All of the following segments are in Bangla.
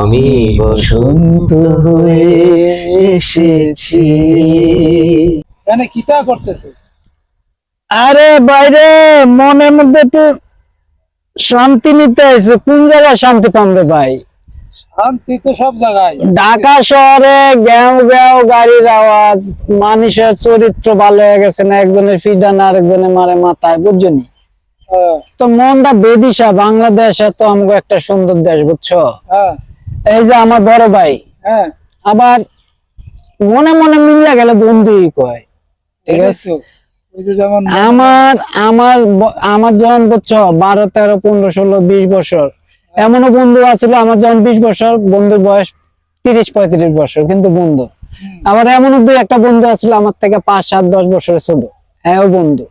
আমি বসন্ত হয়ে এসেছি। এখানে কিতা করতেছে? আরে বাইরে মনের মধ্যে একটু শান্তি নিতে এসে কোন জায়গায় শান্তি পাবে ভাই? শান্তি তো সব জায়গায়। ঢাকা শহরে গ্যাও গ্যাও গাড়ির আওয়াজ মানুষের চরিত্র ভালো হয়ে গেছে না একজনের ফিডান আর একজনের মারে মাথায় বুঝছনি হ্যাঁ, তো মনটা বেদিশা বাংলাদেশ তো আমাকে একটা সুন্দর দেশ বুঝছ? হ্যাঁ। এই যে আমার বড় ভাই হ্যাঁ। আবার মনে মনে মিলিয়া গেলে বন্ধুই কয় ঠিক আছে? আমার আমার আমার যখন বুঝছ বারো তেরো পনেরো ষোলো বিশ বছর এমনও বন্ধু আছিল আমার যখন বিশ বছর বন্ধুর বয়স তিরিশ পঁয়ত্রিশ বছর কিন্তু বন্ধু। আবার এমনও দুই একটা বন্ধু আছিল আমার থেকে পাঁচ সাত দশ বছরের ছোট। হ্যাঁ বন্ধু।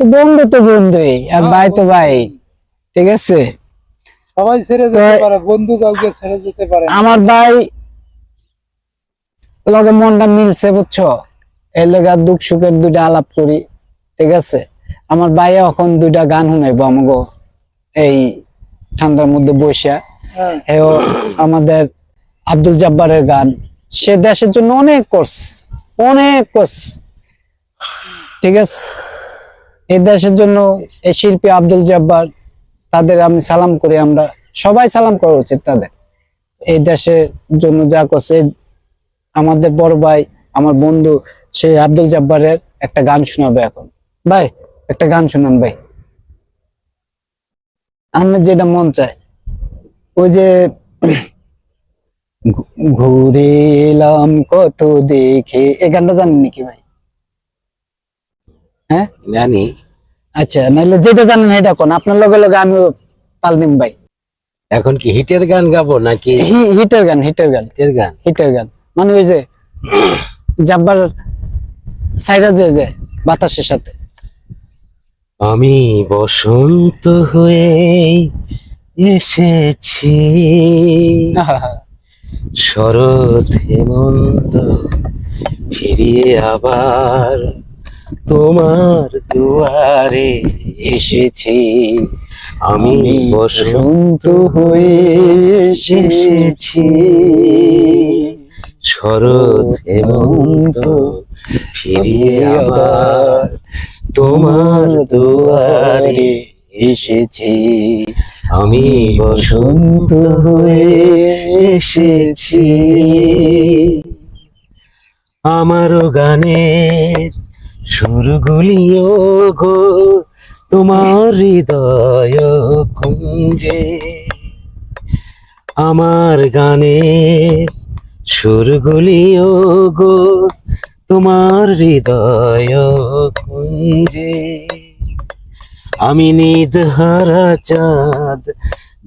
তো বন্ধু তো বন্ধুই আর ভাই তো ভাই ঠিক আছে? সবাই ছেড়ে যেতে পারে বন্ধু কাউকে ছেড়ে যেতে পারে আমার ভাই লগে মনটা মিলছে বুঝছ? এই লেগা দুঃখ সুখের দুইটা আলাপ করি ঠিক আছে? আমার ভাই এখন দুইটা গান শুনাইবো আমাকে এই ঠান্ডার মধ্যে বসে হ্যাঁ। আমাদের আব্দুল জব্বারের গান। সে দেশের জন্য অনেক করছে অনেক করছে ঠিক আছে? এই দেশের জন্য এই শিল্পী আব্দুল জব্বার তাদের আমি সালাম করি, আমরা সবাই সালাম করা উচিত তাদের। এই দেশের জন্য যা করছে আমাদের বড় ভাই, আমার বন্ধু সেই আব্দুল জব্বারের একটা গান শোনাবে এখন। ভাই, একটা গান শোনান ভাই। আপনার যেটা মন চায়। ওই যে ঘুরে এলাম কত দেখে। এই গানটা জানেন নাকি ভাই? হ্যাঁ? জানি। আচ্ছা নাহলে যেটা জানেন এটা কোন? আপনার লগে লগে আমিও তাল দিম ভাই। এখন কি হিটের গান গাবো নাকি হিটের গান হিটের গান। হিটের গান? হিটের গান। মানে ওই যে জাব্বার সাইডা যে যে বাতাসের সাথে। আমি বসন্ত হয়ে এসেছি। শরৎ হেমন্ত ফিরিয়ে আবার তোমার দুয়ারে এসেছি। আমি বসন্ত হয়ে এসেছি। শরৎ হেমন্ত ফিরিয়ে আবার তোমার দুয়ারে এসেছি। আমি বসন্ত হয়ে এসেছি। আমারও গানের সুরগুলিও গো, তোমার হৃদয় কুঞ্জে। আমার গানের সুরগুলিও গো, তোমার হৃদয় কুঞ্জে। আমি নিদহারা চাঁদ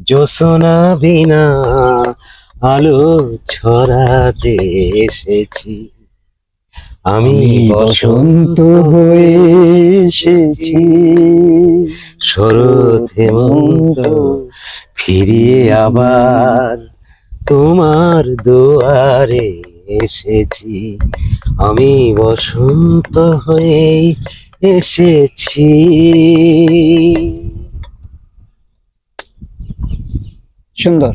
জোসনা বিনা আলো ছড়াতে এসেছি। আমি বসন্ত হয়ে এসেছি। শরৎ হেমন্ত ফিরিয়ে আবার তোমার দুয়ারে এসেছি। আমি বসন্ত হয়ে এসেছি। সুন্দর।